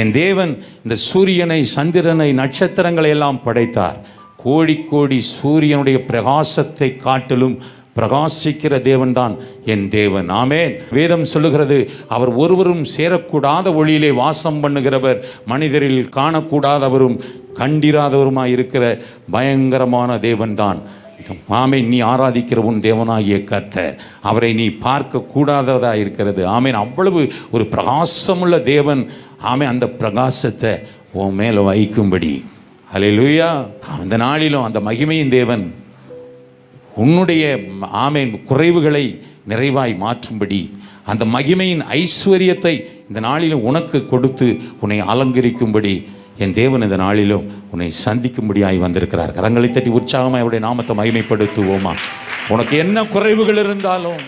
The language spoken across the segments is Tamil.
என் தேவன் இந்த சூரியனை சந்திரனை நட்சத்திரங்களை எல்லாம் படைத்தார். கோடி கோடி சூரியனுடைய பிரகாசத்தை காட்டிலும் பிரகாசிக்கிற தேவன்தான் என் தேவன். ஆமேன். வேதம் சொல்லுகிறது அவர் ஒருவரும் சேரக்கூடாத ஒளியிலே வாசம் பண்ணுகிறவர் மனிதரில் காணக்கூடாதவரும் கண்டிராதவருமாய் இருக்கிற பயங்கரமான தேவன்தான். ஆமே நீ ஆராதிக்கிற உன் தேவனாகிய கர்த்தர். அவரை நீ பார்க்க இருக்கிறது. ஆமேன் அவ்வளவு ஒரு பிரகாசமுள்ள தேவன். ஆமே அந்த பிரகாசத்தை உன் மேலே வைக்கும்படி. ஹalleluya அந்த நாளிலும் அந்த மகிமையின் தேவன் உன்னுடைய ஆமேன் குறைவுகளை நிறைவாய் மாற்றும்படி அந்த மகிமையின் ஐஸ்வர்யத்தை இந்த நாளிலும் உனக்கு கொடுத்து உன்னை அலங்கரிக்கும்படி என் தேவன் இந்த நாளிலும் உன்னை சந்திக்கும்படியாய் வந்திருக்கிறார். கரங்களை தட்டி உற்சாகமாக அவருடைய நாமத்தை மகிமைப்படுத்துவோமா? உனக்கு என்ன குறைவுகள் இருந்தாலும்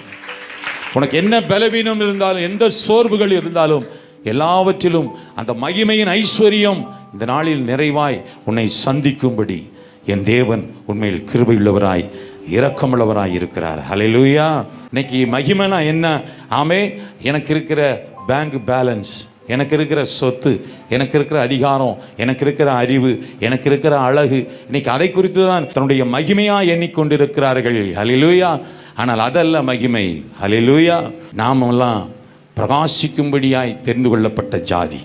உனக்கு என்ன பலவீனம் இருந்தாலும் எந்த சோர்வுகள் இருந்தாலும் எல்லாவற்றிலும் அந்த மகிமையின் ஐஸ்வர்யம் இந்த நாளில் நிறைவாய் உன்னை சந்திக்கும்படி என் தேவன் உண்மையில் கிருபையுள்ளவராய் இரக்கமுள்ளவராய் இருக்கிறார். ஹலெலுயா இன்னைக்கு மகிமைனா என்ன? ஆமே எனக்கு இருக்கிற பேங்க் பேலன்ஸ் எனக்கு இருக்கிற சொத்து எனக்கு இருக்கிற அதிகாரம் எனக்கு இருக்கிற அறிவு எனக்கு இருக்கிற அழகு இன்னைக்கு அதை குறித்து தான் தன்னுடைய மகிமையாக எண்ணிக்கொண்டிருக்கிறார்கள். ஹalleluya. ஆனால் அதல்ல மகிமை. ஹalleluya. நாமெல்லாம் பிரகாசிக்கும்படியாய் தெரிந்து கொள்ளப்பட்ட ஜாதி.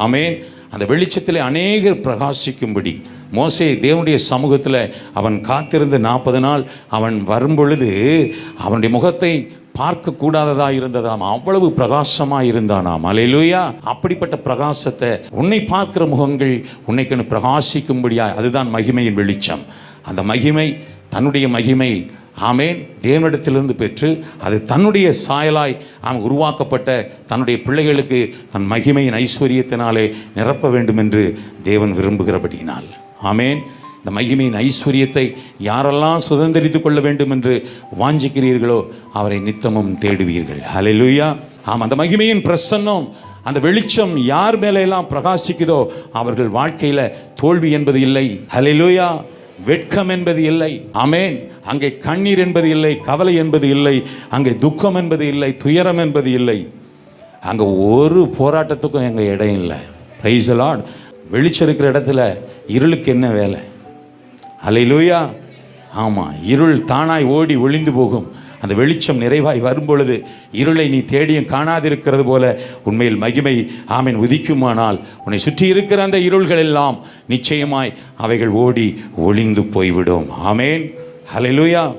ஆமேன். அந்த வெளிச்சத்தில் அநேகர் பிரகாசிக்கும்படி. மோசே தேவனுடைய சமூகத்தில் அவன் காத்திருந்து நாற்பது நாள் அவன் வரும்பொழுது அவனுடைய முகத்தை பார்க்க கூடாததா இருந்ததாம் அவ்வளவு பிரகாசமா இருந்தானாம் அலையிலுயா. அப்படிப்பட்ட பிரகாசத்தை உன்னை பார்க்கிற முகங்கள் உன்னைக்கென்று பிரகாசிக்கும்படியா அதுதான் மகிமையின் வெளிச்சம். அந்த மகிமை தன்னுடைய மகிமை. ஆமேன். தேவனிடத்திலிருந்து பெற்று அது தன்னுடைய சாயலாய் அவன் உருவாக்கப்பட்ட தன்னுடைய பிள்ளைகளுக்கு தன் மகிமையின் ஐஸ்வர்யத்தினாலே நிரப்ப வேண்டும் என்று தேவன் விரும்புகிறபடியினால். ஆமேன். இந்த மகிமையின் ஐஸ்வர்யத்தை யாரெல்லாம் சுதந்திரித்து கொள்ள வேண்டும் என்று வாஞ்சிக்கிறீர்களோ அவரை நித்தமும் தேடுவீர்கள். ஹalleluya. ஆம் அந்த மகிமையின் பிரசன்னம் அந்த வெளிச்சம் யார் மேலெல்லாம் பிரகாசிக்குதோ அவர்கள் வாழ்க்கையில் தோல்வி என்பது இல்லை. ஹalleluya. வெட்கம் என்பது இல்லை. அமேன் அங்கே கண்ணீர் என்பது இல்லை கவலை என்பது இல்லை அங்கே துக்கம் என்பது இல்லை துயரம் என்பது இல்லை. அங்கே ஒரு போராட்டத்துக்கும் எங்கள் இடம் இல்லை ப்ரைஸ் லார்ட் வெளிச்சம் இருக்கிற இடத்துல இருளுக்கு என்ன வேலை? அலையிலூயா ஆமாம் இருள் தானாய் ஓடி ஒளிந்து போகும். அந்த வெளிச்சம் நிறைவாய் வரும்பொழுது இருளை நீ தேடியும் காணாதிருக்கிறது போல உண்மையில் மகிமை ஆமீன் உதிக்குமானால் உன்னை சுற்றி இருக்கிற அந்த இருள்கள் எல்லாம் நிச்சயமாய் அவைகள் ஓடி ஒளிந்து போய்விடும். ஆமேன். ஹலெலுயா